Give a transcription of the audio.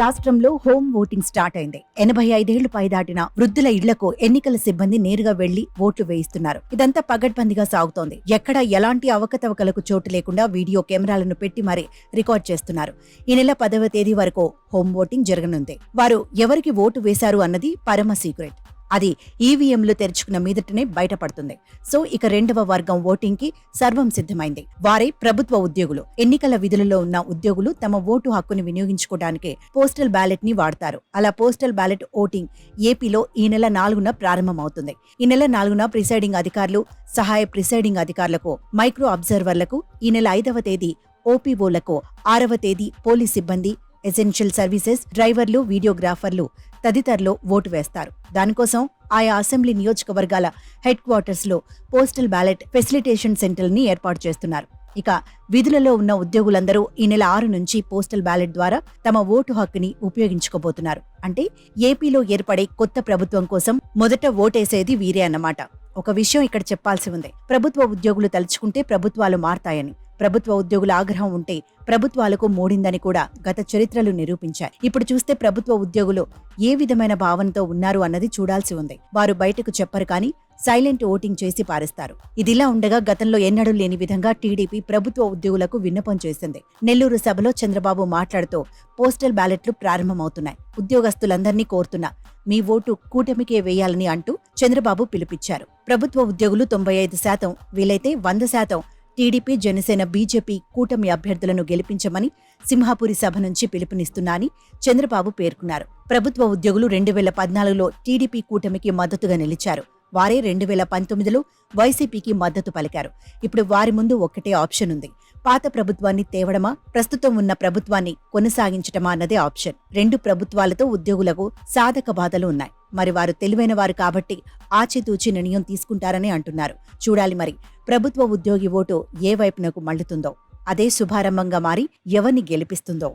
రాష్ట్రంలో home voting start అయింది. ఎనభై ఐదేళ్ళు పైదాటిన వృద్ధుల ఇళ్ళకు ఎన్నికల సిబ్బంది నేరుగా వెళ్ళి ఓట్లు వేయిస్తున్నారు. ఇదంతా పగడ్బందీగా సాగుతోంది. ఎక్కడ ఎలాంటి అవకతవకలకు చోటు లేకుండా వీడియో కెమెరాలను పెట్టి మరీ రికార్డ్ చేస్తున్నారు. ఈ నెల పదవ తేదీ వరకు హోమ్ ఓటింగ్ జరగనుంది. వారు ఎవరికి ఓటు వేశారు అన్నది పరమ సీక్రెట్. అది ఈవీఎంలు తెరుచుకున్న మీదటనే బయటపడుతుంది. సో ఇక రెండవ వర్గం ఓటింగ్కి సర్వం సిద్ధమైంది. వారే ప్రభుత్వ ఉద్యోగులు. ఎన్నికల విధులలో ఉన్న ఉద్యోగులు తమ ఓటు హక్కుని వినియోగించుకోవడానికి పోస్టల్ బ్యాలెట్ని వాడతారు. అలా పోస్టల్ బ్యాలెట్ ఓటింగ్ ఏపీలో ఈ నెల నాలుగున ప్రారంభమవుతుంది. ఈ నెల నాలుగున ప్రిసైడింగ్ అధికారులు సహాయ ప్రిసైడింగ్ అధికారులకు మైక్రో అబ్జర్వర్లకు ఈ నెల ఐదవ తేదీ ఓపీఓలకు ఆరవ తేదీ పోలీస్ సిబ్బంది ఎసెన్షియల్ సర్వీసెస్ డ్రైవర్లు వీడియోగ్రాఫర్లు తదితరులు ఓటు వేస్తారు. దానికోసం ఆయా అసెంబ్లీ నియోజకవర్గాల హెడ్ క్వార్టర్స్లో పోస్టల్ బ్యాలెట్ ఫెసిలిటేషన్ సెంటర్ని ఏర్పాటు చేస్తున్నారు. ఇక విధులలో ఉన్న ఉద్యోగులందరూ ఈ నెల ఆరు నుంచి పోస్టల్ బ్యాలెట్ ద్వారా తమ ఓటు హక్కుని ఉపయోగించుకోబోతున్నారు. అంటే ఏపీలో ఏర్పడే కొత్త ప్రభుత్వం కోసం మొదట ఓటేసేది వీరే అన్నమాట. ఒక విషయం ఇక్కడ చెప్పాల్సి ఉంది. ప్రభుత్వ ఉద్యోగులు తలుచుకుంటే ప్రభుత్వాలు మారతాయని. ప్రభుత్వ ఉద్యోగుల ఆగ్రహం ఉంటే ప్రభుత్వాలకు మూడిందని కూడా గత చరిత్రలు నిరూపించాయి. ఇప్పుడు చూస్తే ప్రభుత్వ ఉద్యోగులు ఏ విధమైన భావంతో ఉన్నారు అన్నది చూడాల్సి ఉంది. వారు బయటకు చెప్పరు కానీ సైలెంట్ ఓటింగ్ చేసి పారిస్తారు. ఇదిలా ఉండగా గతంలో ఎన్నడూ లేని విధంగా టీడీపీ ప్రభుత్వ ఉద్యోగులకు విన్నపం చేసింది. నెల్లూరు సభలో చంద్రబాబు మాట్లాడుతూ పోస్టల్ బ్యాలెట్లు ప్రారంభమవుతున్నాయి. ఉద్యోగస్తులందరినీ కోరుతున్నా మీ ఓటు కూటమికే వేయాలని అంటూ చంద్రబాబు పిలుపిచ్చారు ప్రభుత్వ ఉద్యోగులు తొంభై ఐదు శాతం వీలైతే వంద శాతం టీడీపీ జనసేన బీజేపీ కూటమి అభ్యర్థులను గెలిపించమని సింహాపురి సభ నుంచి పిలుపునిస్తున్నాని చంద్రబాబు పేర్కొన్నారు. ప్రభుత్వ ఉద్యోగులు రెండు వేల పద్నాలుగులో టీడీపీ కూటమికి మద్దతుగా నిలిచారు. వారే రెండు వేల పంతొమ్మిదిలో వైసీపీకి మద్దతు పలికారు. ఇప్పుడు వారి ముందు ఒక్కటే ఆప్షన్ ఉంది. పాత ప్రభుత్వాన్ని తేవడమా ప్రస్తుతం ఉన్న ప్రభుత్వాన్ని కొనసాగించటమా అన్నదే ఆప్షన్. రెండు ప్రభుత్వాలతో ఉద్యోగులకు సాధక బాధలు ఉన్నాయి. మరి వారు తెలివైన వారు కాబట్టి ఆచితూచి నిర్ణయం తీసుకుంటారని అంటున్నారు. చూడాలి మరి ప్రభుత్వ ఉద్యోగి ఓటు ఏ వైపునకు మళ్ళుతుందో అదే శుభారంభంగా మారి ఎవరిని గెలిపిస్తుందో.